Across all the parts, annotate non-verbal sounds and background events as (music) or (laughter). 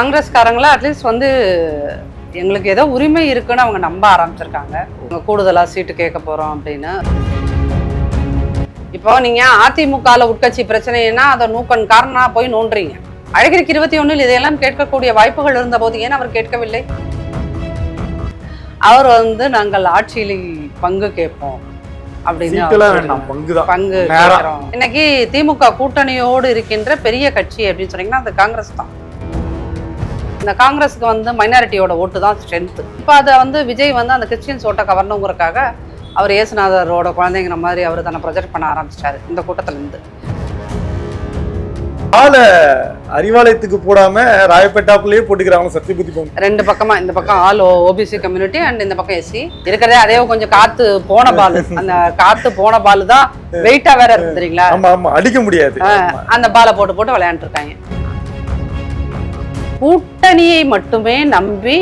காங்கிரஸ்காரங்கள at least வந்து எங்களுக்கு ஏதோ உரிமை இருக்குன்னு அவங்க நம்ப ஆரம்பிச்சிருக்காங்க. அவங்க கூடுதலா சீட்டு கேட்க போறோம் அப்படின்னு. இப்போ நீங்க அதிமுகல உட்கட்சி பிரச்சனைனா அதை நூக்கன் காரணமா போய் நோன்றீங்க அழகிரிக்கு இருபத்தி ஒண்ணில் இதையெல்லாம் கேட்கக்கூடிய வாய்ப்புகள் இருந்த போது ஏன் அவர் கேட்கவில்லை? அவர் வந்து நாங்கள் ஆட்சியில் பங்கு கேட்போம் பங்கு. இன்னைக்கு திமுக கூட்டணியோடு இருக்கின்ற பெரிய கட்சி அப்படின்னு சொன்னீங்கன்னா அது காங்கிரஸ் தான். இந்த காங்கிரஸுக்கு வந்து மைனாரிட்டியோட ஓட்டு தான் ஸ்ட்ரென்த் இப்போ அதை வந்து விஜய் வந்து அந்த கிறிஸ்டியன்ஸ் ஓட்டை கவரணுங்கிறக்காக அவர் இயேசுநாதரோட குழந்தைங்கிற மாதிரி அவர் தன்னை ப்ரொஜெக்ட் பண்ண ஆரம்பிச்சிட்டாரு இந்த கூட்டத்துல இருந்து ஆள அறிவாலயத்துக்கு போடாம ராயப்பேட்டாப்புலயே போட்டுக்கிறாங்க சத்தியபுத்தி பொண்ணு ரெண்டு பக்கமா இந்த பக்கம் ஆல் ஓபிசி கம்யூனிட்டி அண்ட் இந்த பக்கம் எஸ்சி இருக்கிறதே அதே கொஞ்சம் காத்து போன பால். அந்த காத்து போன பால் தான் வெயிட்டா வேற இருக்கு தெரியுங்களா? ஆமா ஆமா அடிக்க முடியாது. அந்த பாலை போட்டு போட்டு விளையாண்டு இருக்காங்க கூட்டணியை மட்டுமே நம்பி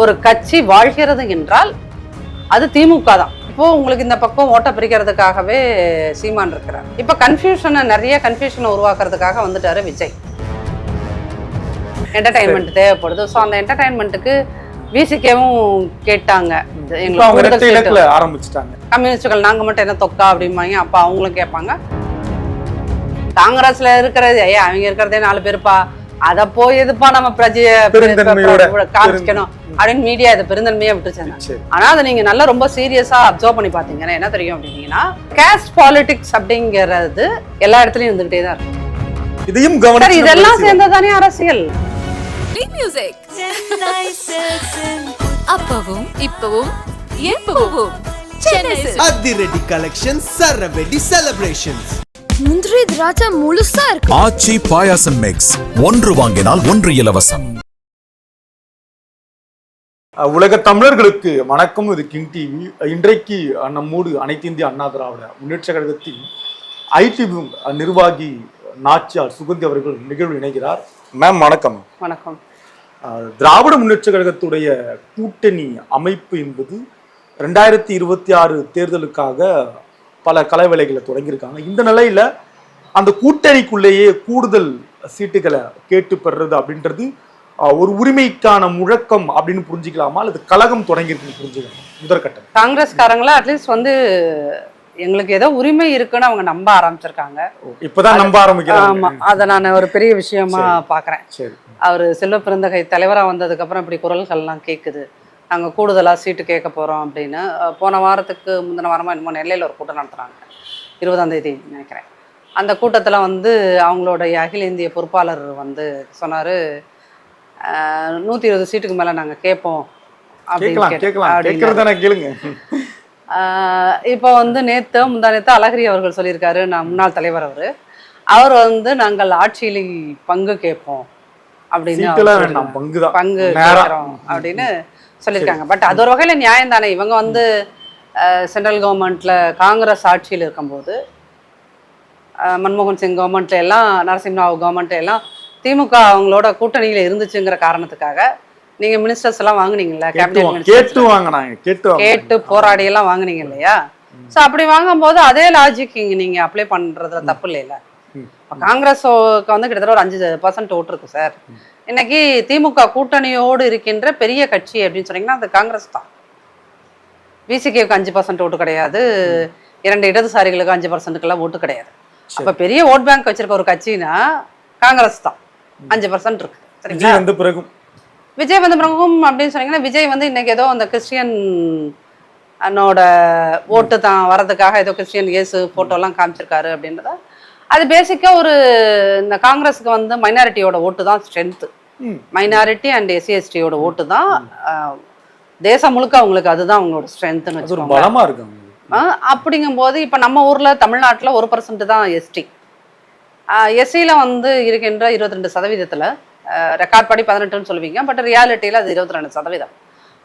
ஒரு கட்சி வாழ்கிறது என்றால் அது திமுக தான். இப்போ உங்களுக்கு இந்த பக்கம் ஓட்ட பிரிக்கிறதுக்காகவே சீமான் இருக்கிறார். இப்போ கன்ஃபியூஷனை நிறைய கன்ஃபியூஷனை உருவாக்குறதுக்காக வந்துட்டாரு விஜய். என்டர்டைன்மெண்ட் தேவைப்படுது. ஸோ அந்த என்டர்டைன்மெண்ட்டுக்கு விசிகேவும் கேட்டாங்க. ஆரம்பிச்சுட்டாங்க. கம்யூனிஸ்டுகள் நாங்க மட்டும் என்ன தொக்கா அப்படிம்பாங்க. அப்ப அவங்களும் கேட்பாங்க. காங்கிரஸ்ல இருக்கிறது ஐயா அவங்க இருக்கிறதே நாலு பேருப்பா. அத போய் எதுப்பா நம்ம பிரஜைய பெருந்தன்மையோட. காமிக்கணும் அப்படின்னு மீடியா இதை பெருந்தன்மையா விட்டுருச்சாங்க. சரி ஆனா அதை நீங்க நல்லா ரொம்ப சீரியஸா அப்சர்வ் பண்ணி பாத்தீங்கன்னா என்ன தெரியும் அப்படின்னீங்கன்னா கேஸ்ட் பாலிடிக்ஸ் அப்படிங்கிறது எல்லா இடத்துலயும் இருந்துகிட்டே தான் இருக்கு. இதையும் சார் கவனிச்சு இதெல்லாம் சேர்ந்ததானே அரசியல். அப்பவும் இப்பவும் எப்பவும். அதிரடி கலெக்ஷன் சரவெடி செலிப்ரேஷன்ஸ் முந்திரி திராட்சை முழுசா இருக்கு. ஆச்சி பாயாசம் மிக்ஸ் ஒன்று வாங்கினால் ஒன்று இலவசம். உலக தமிழர்களுக்கு வணக்கம். இது கிங் டிவி இன்றைக்கு நம்மோடு அனைத்து இந்திய அண்ணா திராவிட முன்னேற்ற கழகத்தின் ஐடி நிர்வாகி நாச்சியார் சுகந்தி அவர்கள் நிகழ்வு இணைகிறார். மேம் வணக்கம். வணக்கம். திராவிட முன்னேற்ற கழகத்துடைய கூட்டணி அமைப்பு என்பது ரெண்டாயிரத்தி இருபத்தி ஆறு தேர்தலுக்காக பல கலவேலைகளை தொடங்கியிருக்காங்க. இந்த நிலையில அந்த கூட்டணிக்குள்ளேயே கூடுதல் சீட்டுகளை கேட்டு பெறுறது அப்படின்றது ஒரு உரிமைக்கான முழக்கம் அப்படின்னு புரிஞ்சுக்கலாமா? அல்லது கழகம் தொடங்கியிருக்குன்னு புரிஞ்சுக்கலாம்? முதற்கட்டம் காங்கிரஸ்காரங்கள அட்லீஸ்ட் வந்து எங்களுக்கு ஏதோ உரிமை இருக்குன்னு அவங்க நம்ப ஆரம்பிச்சிருக்காங்க. இப்பதான் நம்ப ஆமா ஆரம்பிக்கிறாங்க அதை நான் ஒரு பெரிய விஷயமா பாக்குறேன். சரி. அவர் செல்வ பெருந்தகை தலைவராக வந்ததுக்கு அப்புறம் இப்படி குரல்கள்லாம் கேட்குது நாங்க கூடுதலா சீட்டு கேட்க போறோம் அப்படின்னு போன வாரத்துக்கு முந்தின வாரமா என்னமோ நெல்லையில ஒரு கூட்டம் நடத்துறாங்க. இருபதாம் தேதி நினைக்கிறேன். அந்த கூட்டத்துல வந்து அவங்களுடைய அகில இந்திய பொறுப்பாளர் வந்து சொன்னாரு நூத்தி இருபது சீட்டுக்கு மேல நாங்க கேட்போம் அப்படின்னு இப்போ வந்து நேத்து முந்தா நேத்து அழகிரி அவர்கள் சொல்லியிருக்காரு நான் முன்னாள் தலைவர் அவரு. அவர் வந்து நாங்கள் ஆட்சியில் பங்கு கேட்போம் அப்படின்னு பங்கு. கேட்கிறோம் அப்படின்னு சொல்லியிருக்காங்க. பட் அது ஒரு வகையில நியாயம் தானே. இவங்க வந்து சென்ட்ரல் கவர்மெண்ட்ல காங்கிரஸ் ஆட்சியில் இருக்கும்போது மன்மோகன் சிங் கவர்மெண்ட்ல எல்லாம் நரசிம்ராவ் கவர்மெண்ட்ல எல்லாம் திமுக அவங்களோட கூட்டணியில இருந்துச்சுங்கிற காரணத்துக்காக நீங்க மினிஸ்டர்ஸ் எல்லாம் வாங்குனீங்கல்ல கேபினெட் கேட்டு வாங்கினாங்க கேட்டு போராடி எல்லாம் வாங்குனீங்க இல்லையா? சோ அப்படி வாங்கும்போது அதே லாஜிக் இங்க நீங்க அப்ளை பண்றதுல தப்பு இல்லைல்ல? ம். இப்ப காங்கிரஸுக்கு வந்து கிட்டத்தட்ட ஒரு அஞ்சு பர்சன்ட் ஓட்டு இருக்கு சார். இன்னைக்கு திமுக கூட்டணியோடு இருக்கின்ற பெரிய கட்சி அப்படின்னு சொன்னீங்கன்னா அது காங்கிரஸ் தான். விசிகேக்கு அஞ்சு பர்சன்ட் ஓட்டு கிடையாது. இரண்டு இடதுசாரிகளுக்கு அஞ்சு பர்சன்ட்டுக்கெல்லாம் ஓட்டு கிடையாது. அப்ப பெரிய ஓட் பேங்க் வச்சிருக்க ஒரு கட்சினா காங்கிரஸ் தான். அஞ்சு பர்சன்ட் இருக்கு. சரிங்களா? விஜய் வந்த பிறகும். விஜய் வந்த பிறகும் அப்படின்னு சொன்னீங்கன்னா விஜய் வந்து இன்னைக்கு ஏதோ அந்த கிறிஸ்டியன் அண்ணோட ஓட்டு தான் வரதுக்காக ஏதோ கிறிஸ்டியன் இயேசு போட்டோலாம் காமிச்சிருக்காரு அப்படின்றத அது பேசிக்காக ஒரு இந்த காங்கிரஸுக்கு வந்து மைனாரிட்டியோட ஓட்டு தான் ஸ்ட்ரென்த்து. மைனாரிட்டி அண்ட் எஸ்சி எஸ்டியோட ஓட்டு தான் தேசம் முழுக்க அவங்களுக்கு அதுதான் அவங்களோட ஸ்ட்ரென்த்னு வச்சுக்கோங்க. ஆஹ் அப்படிங்கும்போது இப்போ நம்ம ஊரில் தமிழ்நாட்டில் ஒரு பர்சன்ட் தான் எஸ்டி எஸ்சியில் வந்து இருக்கின்ற இருபத்தி ரெண்டு சதவீதத்தில் ரெக்கார்ட் படி பதினெட்டுன்னு சொல்லுவீங்க பட் ரியாலிட்டியில் அது இருபத்தி ரெண்டு சதவீதம்.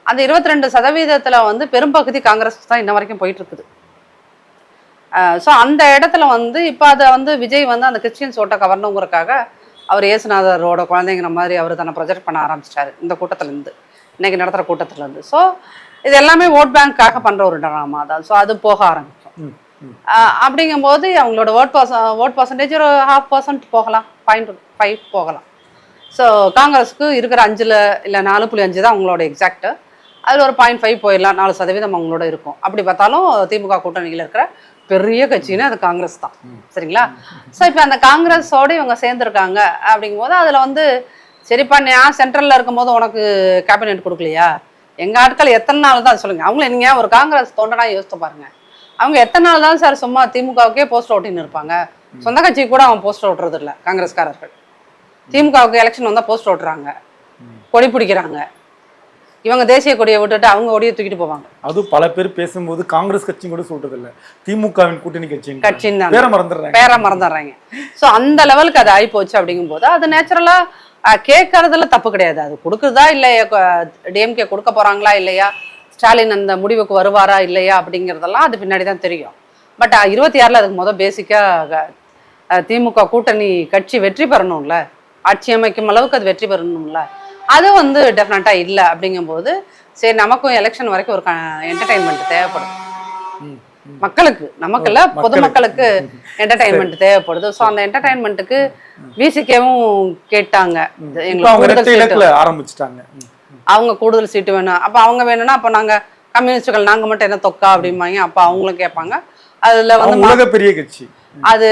அந்த இருபத்தி ரெண்டு சதவீதத்தில் வந்து பெரும்பகுதி காங்கிரஸ் தான் இன்ன வரைக்கும் போயிட்டு இருக்குது. ஸோ அந்த இடத்துல வந்து இப்போ அதை வந்து விஜய் வந்து அந்த கிறிஸ்டியன்ஸ் ஓட்டை கவரணுங்கிறக்காக அவர் இயேசுநாதரோட குழந்தைங்கிற மாதிரி அவர் தன்னை ப்ரொஜெக்ட் பண்ண ஆரம்பிச்சிட்டாரு இந்த கூட்டத்துலேருந்து. இன்னைக்கு நடத்துகிற கூட்டத்துலேருந்து. ஸோ இது எல்லாமே ஓட் பேங்க்காக பண்ணுற ஒரு ட்ராமா தான். ஸோ அது போக ஆரம்பிக்கும். அப்படிங்கும்போது அவங்களோட ஓட் பர்ச ஓட் பர்சன்டேஜ் ஒரு ஹாஃப் பர்சன்ட் போகலாம். பாயிண்ட் ஃபைவ் போகலாம். ஸோ காங்கிரஸுக்கு இருக்கிற அஞ்சில் இல்லை நாலு புள்ளி அஞ்சு தான் அவங்களோட எக்ஸாக்ட் அதில் ஒரு பாயிண்ட் ஃபைவ் போயிடலாம் நாலு சதவீதம் அவங்களோட இருக்கும். அப்படி பார்த்தாலும் திமுக கூட்டணியில் இருக்கிற பெரிய கட்சின்னா அது காங்கிரஸ் தான். சரிங்களா? ஸோ இப்போ அந்த காங்கிரஸோடு இவங்க சேர்ந்துருக்காங்க அப்படிங்கும்போது அதில் வந்து சரிப்பா நான் சென்ட்ரலில் இருக்கும்போது உனக்கு கேபினெட் கொடுக்கலையா? எங்கள் ஆட்கள் எத்தனை நாள் தான் சொல்லுங்கள் அவங்கள நீங்கள் ஒரு காங்கிரஸ் தொண்டனா யோசித்து பாருங்க. அவங்க எத்தனை நாள் தான் சார் சும்மா திமுகவுக்கே போஸ்டர் ஓட்டின்னு இருப்பாங்க? சொந்த கட்சிக்கு கூட அவன் போஸ்டர் ஓட்டுறது இல்லை காங்கிரஸ்காரர்கள். திமுகவுக்கு எலெக்ஷன் வந்தால் போஸ்டர் ஓட்டுறாங்க. கொடி பிடிக்கிறாங்க. இவங்க தேசிய கொடியை விட்டுட்டு அவங்க கொடியை தூக்கிட்டு போவாங்க. அதுவும் பல பேர் பேசும்போது காங்கிரஸ் கட்சியும் கூட சொல்றது இல்ல திமுகவின் கூட்டணி கட்சி கட்சின்னு தான். பேர மறந்துடுறாங்க. பேரை மறந்துடுறாங்க. ஸோ அந்த லெவலுக்கு அது ஆகிப்போச்சு அப்படிங்கும்போது அது நேச்சுரலாக கேட்கறதுல தப்பு கிடையாது. அது கொடுக்குதா இல்லையா? டிஎம்கே கொடுக்க போறாங்களா இல்லையா? ஸ்டாலின் அந்த முடிவுக்கு வருவாரா இல்லையா அப்படிங்கிறதெல்லாம் அது பின்னாடி தான் தெரியும். பட் இருபத்தி ஆறில் அதுக்கு முதல் பேசிக்காக திமுக கூட்டணி கட்சி வெற்றி பெறணும்ல. ஆட்சி அமைக்கும் அளவுக்கு அது வெற்றி பெறணும்ல. அது வந்து டெஃபினட்டாக இல்லை அப்படிங்கும்போது சரி நமக்கும் எலெக்ஷன் வரைக்கும் ஒரு என்டர்டைன்மெண்ட் தேவைப்படும். மக்களுக்கு நமக்கு இல்ல பொதுமக்களுக்கு என்டர்டைன்மெண்ட் தேவைப்படுது. ஸோ அந்த என்டர்டைன்மெண்ட்டுக்கு விசிகேவும் கேட்டாங்க. ஆரம்பிச்சிட்டாங்க. அவங்க கூடுதல் சீட்டு வேணும். அப்ப அவங்க வேணும்னா அப்ப நாங்க கம்யூனிஸ்டுகள் நாங்க மட்டும் என்ன தொக்கா அப்படிம்பாங்க. அப்ப அவங்களும் கேட்பாங்க. அதுல வந்து பெரிய கட்சி. அது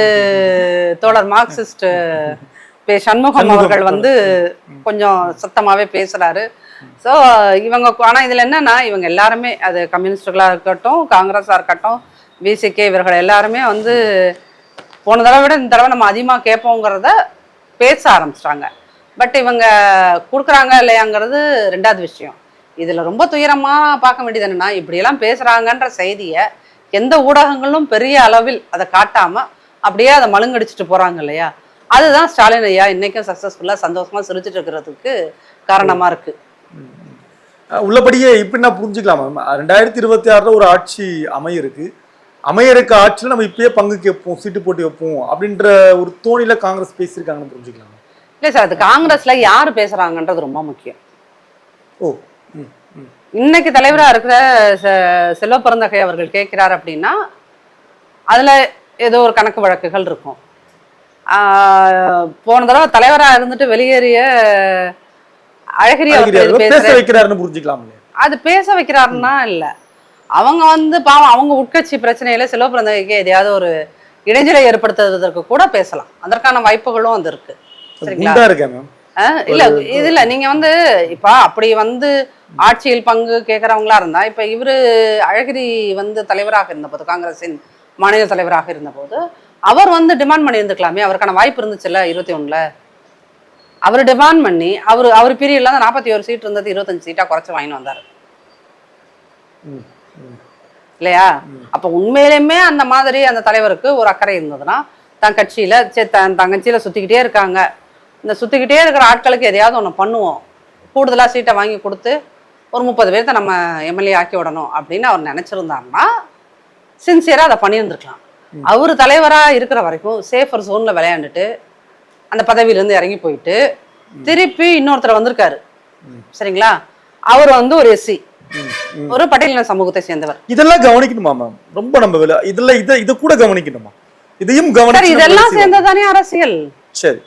தோழர் மார்க்சிஸ்ட் சண்முகம் அவர்கள் வந்து கொஞ்சம் சத்தமாவே பேசுறாரு. ஸோ இவங்க ஆனா இதுல என்னன்னா இவங்க எல்லாருமே அது கம்யூனிஸ்டுகளா இருக்கட்டும் காங்கிரஸா இருக்கட்டும் விசிகே இவர்கள் எல்லாருமே வந்து போன தடவை விட இந்த தடவை நம்ம அதிகமாக கேட்போங்கிறத பேச ஆரம்பிச்சிட்டாங்க. பட் இவங்க கொடுக்குறாங்க இல்லையாங்கிறது ரெண்டாவது விஷயம். இதுல ரொம்ப துயரமா பார்க்க வேண்டியது என்னன்னா இப்படியெல்லாம் பேசுறாங்கன்ற செய்தியை எந்த ஊடகங்களும் பெரிய அளவில் அதை காட்டாம அப்படியே அதை மழுங்கடிச்சிட்டு போறாங்க இல்லையா? அதுதான் ஸ்டாலின் ஐயா இன்னைக்கும் சக்சஸ்ஃபுல்லா சந்தோஷமா சிரிச்சிட்டு இருக்கிறதுக்கு காரணமா இருக்கு. உள்ளபடியே இப்ப என்ன புரிஞ்சுக்கலாம்? ரெண்டாயிரத்தி இருபத்தி ஆறுல ஒரு ஆட்சி அமையிருக்கு. அமையறக்க ஆட்சியில நம்ம இப்பயே பங்கு கேட்போம் சீட்டு போட்டி வைப்போம் அப்படின்ற ஒரு தோணில காங்கிரஸ் பேசியிருக்காங்கன்னு புரிஞ்சுக்கலாம்? இல்லை சார் அது காங்கிரஸ்ல யார் பேசுறாங்கன்றது ரொம்ப முக்கியம். ஓ. இன்னைக்கு தலைவரா இருக்கிற செல்வ பிறந்தகை அவர்கள் கேட்கிறார் அப்படின்னா அதுல ஏதோ ஒரு கணக்கு வழக்குகள் இருக்கும். போன தடவை தலைவரா இருந்துட்டு வெளியேறிய அழகிரி பேச வைக்கிறாருன்னு புரிஞ்சுக்கலாம் அது பேச வைக்கிறாருன்னா இல்ல. அவங்க வந்து பாவம் அவங்க உட்கட்சி பிரச்சனையில செல்வ பிறந்தகைக்கு எதையாவது ஒரு இடைஞ்சலை ஏற்படுத்துவதற்கு கூட பேசலாம். அதற்கான வாய்ப்புகளும் அது இருக்கு. சரிங்களா? மேம்? ஆஹ் இல்ல. நீங்க வந்து இப்ப அப்படி வந்து ஆட்சியில் பங்கு கேட்கறவங்களா இருந்தா இப்ப இவரு அழகிரி வந்து தலைவராக இருந்தபோது காங்கிரசின் மாநில தலைவராக இருந்தபோது அவர் வந்து டிமாண்ட் பண்ணி இருந்துக்கலாமே அவருக்கான வாய்ப்பு இருந்துச்சுல்ல இருபத்தி ஒண்ணுல? அவர் டிமாண்ட் பண்ணி அவர் அவர் பீரியட்ல தான் நாற்பத்தி ஒரு சீட் இருந்தது இருபத்தஞ்சு சீட்டா குறைச்சு வாங்கிட்டு வந்தாரு. இல்லையா? அப்ப உண்மையிலுமே அந்த மாதிரி அந்த தலைவருக்கு ஒரு அக்கறை இருந்ததுன்னா தன் கட்சியில சரி தன் தங்கச்சியில சுத்திக்கிட்டே இருக்காங்க. இந்த சுத்திக்கிட்டே இருக்கிற ஆட்களுக்கு எதையாவது ஒண்ணு பண்ணுவோம். கூடுதலா சீட்டை வாங்கி கொடுத்து ஒரு முப்பது பேர்த்த நம்ம எம்எல்ஏ ஆக்கி விடணும் அப்படின்னு அவர் நினைச்சிருந்தாருன்னா சின்சியரா அதை பண்ணியிருந்திருக்கலாம். அவர் தலைவரா இருக்கிற வரைக்கும் சேஃபர் ஜோன்ல விளையாண்டுட்டு அந்த பதவியில இருந்து இறங்கி போயிட்டு திருப்பி இன்னொருத்தர் வந்திருக்காரு. சரிங்களா? அவர் வந்து ஒரு எஸ்சி. ஒரு பட்டியலின சமூகத்தை சேர்ந்தவர். இதெல்லாம் கவனிக்கணுமா மேம் ரொம்ப நம்ம வில இதுல இத இத கூட கவனிக்கணுமா? இதையும் நம்ம இதெல்லாம் பேசி- சேர்ந்ததானே அரசியல்? சரி.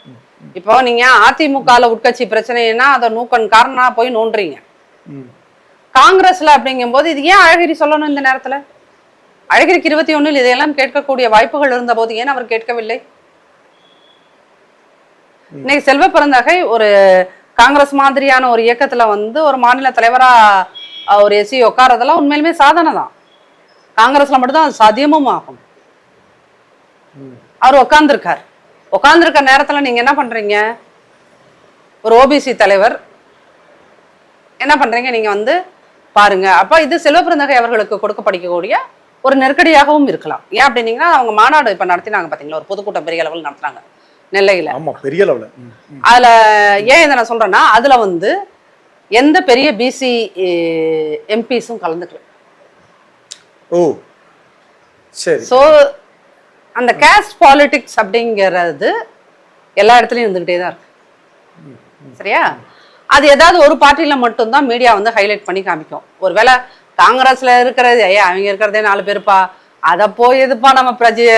இப்போ நீங்க அதிமுகல உட்கட்சி பிரச்சனைனா அதை நூக்கன் காரணமா போய் நோண்டுறீங்க. காங்கிரஸ்ல அப்படிங்கும்போது இது ஏன் அழகிரி சொல்லணும் இந்த நேரத்துல? அழகிரிக்கு இருபத்தி ஒண்ணில் இதையெல்லாம் கேட்கக்கூடிய வாய்ப்புகள் இருந்த போது ஏன் அவர் கேட்கவில்லை? இன்னைக்கு செல்வ பிறந்தகை ஒரு காங்கிரஸ் மாதிரியான ஒரு இயக்கத்துல வந்து ஒரு மாநில தலைவரா ஒரு எஸ்சி உட்காரதெல்லாம் உண்மையிலுமே சாதனை தான். காங்கிரஸ்ல மட்டும்தான் சாத்தியமும் ஆகும். அவர் உட்கார்ந்துருக்கார். உட்கார்ந்துருக்க நேரத்துல நீங்க என்ன பண்றீங்க? ஒரு ஓபிசி தலைவர் என்ன பண்றீங்க? நீங்க வந்து பாருங்க. அப்ப இது செல்வப்பிரந்தகை அவர்களுக்கு கொடுக்கப்படக்கூடிய ஒரு நெருக்கடியாகவும் இருக்கலாம். ஏன் அப்படின்னீங்கன்னா அவங்க மாநாடு இப்ப நடத்தினாங்க பாத்தீங்களா? ஒரு பொதுக்கூட்டம் பெரிய அளவில் நடத்துனாங்க நெல்லையில. ஆமா பெரிய ம். அதுல ஏன் இதை நான் சொல்றேன்னா அதுல வந்து எந்த பெரிய பிசி எம்பிஸும் கலந்துக்கல. ஓ சரி. ஸோ அந்த கேஸ்ட் பாலிடிக்ஸ் அப்படிங்கிறது எல்லா இடத்துலையும் இருந்துகிட்டே தான் இருக்கு. சரியா? அது ஏதாவது ஒரு பார்ட்டியில மட்டும்தான் மீடியா வந்து ஹைலைட் பண்ணி காமிக்கும். ஒருவேளை காங்கிரஸ்ல இருக்கிறது. ஐயா அவங்க இருக்கிறதே நாலு பேருப்பா. அத போய் எதுப்பா நம்ம பிரஜைய.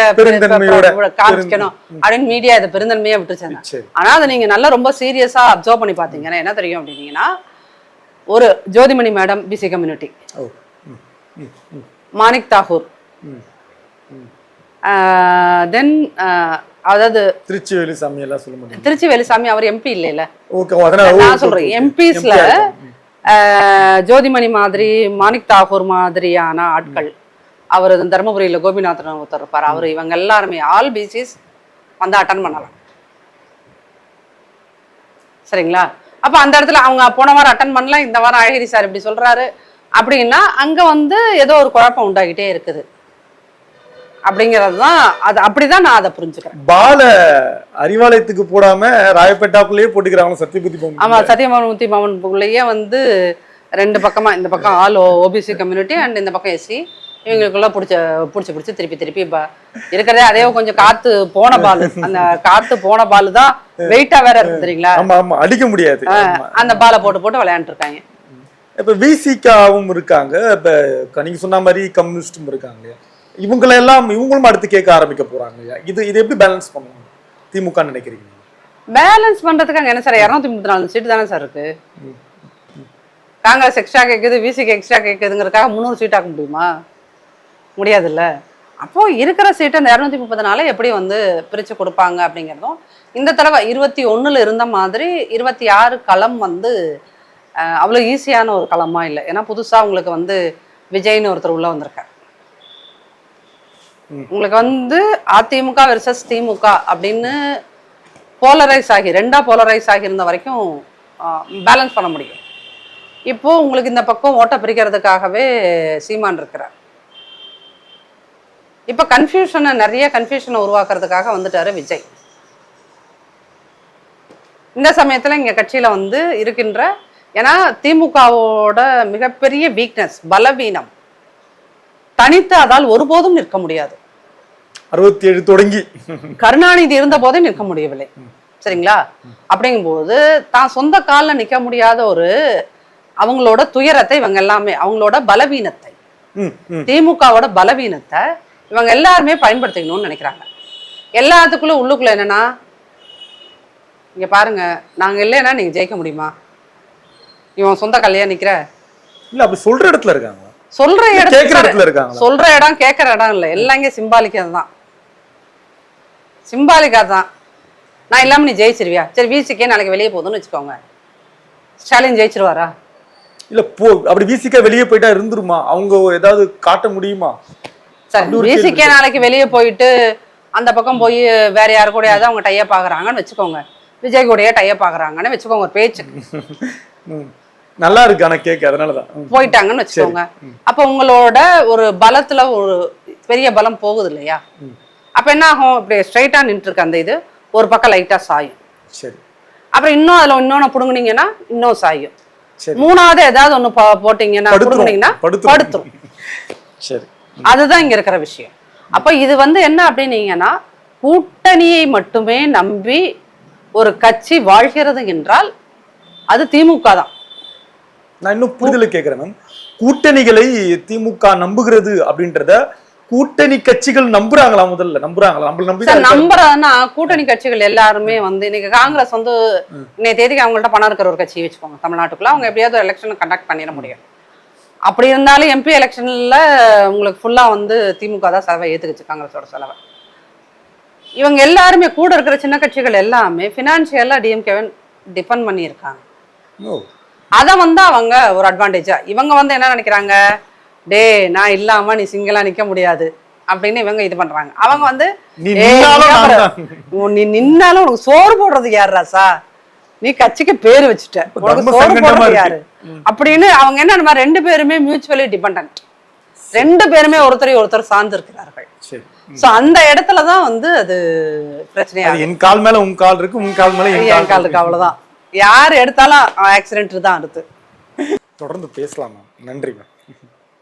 காமிக்கணும் அப்படின்னு மீடியா இதை பெருந்தன்மையா விட்டுருச்சாங்க. ஆனா அதை நீங்க நல்லா ரொம்ப சீரியஸா அப்சர்வ் பண்ணி பாத்தீங்கன்னா என்ன தெரியும் அப்படின்னீங்கன்னா ஒரு Jothimani madam BC community Manik Tagore. Then அதாவது திருச்சிவேலி சாமி எல்லாம் சொல்ல முடியும்? திருச்சி வேலுசாமி அவர் எம்பி இல்லைல்ல. நான் சொல்றேன் எம்பிஸ்ல ஜோதிமணி மாதிரி மாணிக் தாகூர் மாதிரியான ஆட்கள். அவர் தருமபுரியில் கோபிநாதன் ஒருத்தர் இருப்பார் அவர் இவங்க எல்லாருமே ஆல் பீசிஸ் வந்து அட்டன் பண்ணலாம். சரிங்களா? அப்போ அந்த இடத்துல அவங்க போன வாரம் அட்டன் பண்ணலாம் இந்த வாரம் அழகிரி சார் இப்படி சொல்கிறாரு அப்படின்னா அங்கே வந்து ஏதோ ஒரு குழப்பம் உண்டாகிட்டே இருக்குது. அப்படிங்கிறது தான் அது அப்படிதான் நான் அதை புரிஞ்சுக்கிறேன். பால அறிவாலயத்துக்கு போடாம ராயப்பேட்டாக்குள்ளேயே போட்டுக்கிறாங்க சத்தியபுத்தி ஆமா சத்தியமூர்த்தி மாமனுக்குள்ளேயே வந்து ரெண்டு பக்கமா இந்த பக்கம் ஆல் ஓபிசி கம்யூனிட்டி அண்ட் இந்த பக்கம் எஸ்சி இவங்களுக்குள்ள பிடிச்ச பிடிச்சி பிடிச்சி திருப்பி திருப்பி இருக்கிறதே அதே கொஞ்சம் காத்து போன பால். அந்த காத்து போன பால் தான் வெயிட்டா வேற இருக்கு தெரியுங்களா? ஆமா ஆமா அடிக்க முடியாது. அந்த பாலை போட்டு போட்டு விளையாண்டு இருக்காங்க இப்ப விசிகாவும் இருக்காங்க. இப்ப நீங்க சொன்ன மாதிரி கம்யூனிஸ்டும் இருக்காங்க இல்லையா இவங்களை எல்லாம் இவங்களும் அடுத்து கேட்க ஆரம்பிக்க போறாங்க. இது இது எப்படி பேலன்ஸ் பண்ணுவாங்க திமுக நினைக்கிறீங்க? பேலன்ஸ் பண்றதுக்கு அங்க என்ன சார்? இரநூத்தி முப்பத்தி நாலு சீட்டு தானே சார் இருக்கு. காங்கிரஸ் எக்ஸ்ட்ரா கேட்குது விசிக்கு எக்ஸ்ட்ரா கேட்குதுங்கிறதுக்காக முந்நூறு சீட் ஆக்க முடியுமா? முடியாதுல்ல. அப்போ இருக்கிற சீட்டு அந்த இரநூத்தி முப்பது நாளை எப்படி வந்து பிரித்து கொடுப்பாங்க அப்படிங்கிறதும் இந்த தடவை இருபத்தி ஒன்றில் இருந்த மாதிரி இருபத்தி ஆறு களம் வந்து அவ்வளோ ஈஸியான ஒரு களமாக இல்லை. ஏன்னா புதுசாக உங்களுக்கு வந்து விஜய்னு ஒருத்தர் உள்ளே வந்திருக்கார். உங்களுக்கு வந்து அதிமுக வெர்சஸ் திமுக அப்படின்னு போலரைஸ் ஆகி ரெண்டாக போலரைஸ் ஆகியிருந்த வரைக்கும் பேலன்ஸ் பண்ண முடியும். இப்போது உங்களுக்கு இந்த பக்கம் ஓட்டை பிரிக்கிறதுக்காகவே சீமான் இருக்கிறார். இப்போ கன்ஃபியூஷனை நிறைய கன்ஃபியூஷனை உருவாக்குறதுக்காக வந்துட்டாரு விஜய். இந்த சமயத்தில் இங்கே கட்சியில் வந்து இருக்கின்ற ஏன்னா திமுகவோட மிகப்பெரிய வீக்னஸ் பலவீனம். தனித்து அதால் ஒருபோதும் நிற்க முடியாது. அறுபத்தி ஏழு தொடங்கி. கருணாநிதி இருந்த போதே நிற்க முடியவில்லை. சரிங்களா? அப்படிங்கும்போது தான் சொந்த கால்ல நிக்க முடியாத ஒரு அவங்களோட துயரத்தை இவங்க எல்லாமே அவங்களோட பலவீனத்தை. திமுகவோட பலவீனத்தை இவங்க எல்லாருமே பயன்படுத்திக்கணும்னு நினைக்கிறாங்க. எல்லாத்துக்குள்ள உள்ளுக்குள்ள என்னன்னா இங்க பாருங்க நாங்க இல்லைன்னா நீங்க ஜெயிக்க முடியுமா? இவன் சொந்த கல்லையா நிக்கிற? இல்ல அப்படி சொல்ற இடத்துல இருக்காங்க சொல்ற கேக்குற இடத்துல இடத்துல இருக்காங்களா? சொல்ற இடம் கேட்குற இடம் இல்லை. எல்லாம் இங்கே சிம்பாலிக்கா தான் சிம்பாலிக்கா தான் நான் இல்லாம நீ ஜெயிச்சிருவியா? சரி விசிக்கே நாளைக்கு வெளியே போகுதுன்னு வச்சுக்கோங்க. ஸ்டாலின் ஜெயிச்சிருவாரா? இல்ல போ அப்படி விசிகா வெளியே போயிட்டா இருந்துருமா? அவங்க ஏதாவது காட்ட முடியுமா? சரி விசிக்கே நாளைக்கு வெளியே போயிட்டு அந்த பக்கம் போய் வேற யாரு கூடயாவது அவங்க டையப் ஆகுறாங்கன்னு வச்சுக்கோங்க. விஜய் கூடயே டையப் ஆகுறாங்கன்னு வச்சுக்கோங்க ஒரு பேச்சு. (laughs) நல்லா இருக்கு ஆனா கேட்க அதனாலதான். ம். போயிட்டாங்கன்னு வச்சுக்கோங்க. அப்ப உங்களோட ஒரு பலத்துல ஒரு பெரிய பலம் போகுது இல்லையா? அப்ப என்ன ஆகும்? இப்படி ஸ்ட்ரைட்டா நின்று இருக்கு அந்த இது. ஒரு பக்கம் லைட்டா சாயும். சரி. அப்புறம் இன்னும் அதுல இன்னொன்னு புடுங்குனீங்கன்னா இன்னும் சாயும். சரி. மூணாவது ஏதாவது போ- போட்டீங்கன்னா படுத்துரும். புடுங்குனீங்கன்னா படுத்துரும். படுத்துரும். சரி. அதுதான் இங்க இருக்கிற விஷயம். அப்ப இது வந்து என்ன அப்படின்னீங்கன்னா கூட்டணியை மட்டுமே நம்பி ஒரு கட்சி வாழ்கிறது என்றால் அது திமுக தான். நான் இன்னும் புரிதல கேக்குறேன் மேம். கூட்டணிகளை திமுக நம்புகிறது அப்படின்றத கூட்டணி கட்சிகள் நம்புறாங்களா முதல்ல? நம்புறாங்களா? நம்மள நம்பி. நம்புறதுன்னா கூட்டணி கட்சிகள் எல்லாருமே வந்து இன்னைக்கு காங்கிரஸ் வந்து இன்னைய தேதிக்கு அவங்கள்ட்ட பணம் இருக்கிற ஒரு கட்சி வச்சுக்கோங்க தமிழ்நாட்டுக்குள்ள. அவங்க எப்படியாவது எலெக்ஷன் கண்டக்ட் பண்ணிட முடியும். அப்படி இருந்தாலும் எம்பி எலெக்ஷன்ல உங்களுக்கு ஃபுல்லா வந்து திமுக தான் செலவை ஏத்துக்குச்சு காங்கிரஸோட செலவை. இவங்க எல்லாருமே கூட இருக்கிற சின்ன கட்சிகள் எல்லாமே ஃபினான்ஷியலா டிஎம்கேவன் டிபெண்ட் பண்ணியிருக்காங்க. அதை வந்து அவங்க ஒரு அட்வான்டேஜா இவங்க வந்து என்ன நினைக்கிறாங்க? டே நான் இல்லாம நீ சிங்கிளா நிக்க முடியாது. அப்படின்னு இவங்க இது பண்றாங்க. அவங்க வந்து நீ "ஏய், நின்னாலும் இங்க நான் பாரு, தான்." உன் நீ நின்னாலும் உனக்கு சோறு போடுறது யார் ராசா நீ கட்சிக்கு பேர் வச்சுட்ட. உனக்கு சோறு போடுறது. யாரு? அப்படின்னு அவங்க என்ன நம்ம ரெண்டு பேருமே மியூச்சுவலி டிபெண்ட் ரெண்டு பேருமே ஒருத்தரை ஒருத்தர் சார்ந்து இருக்கிறார்கள் சோ அந்த இடத்துல தான் வந்து அது பிரச்சனையா என் கால் மேல உன் கால் இருக்கு உன் கால் மேல என் கால் இருக்கு. அவ்வளவுதான். யார் எடுத்தாலும் ஆக்சிடென்ட் தான் அடுத்து. தொடர்ந்து பேசலாம்? நன்றி மேம்.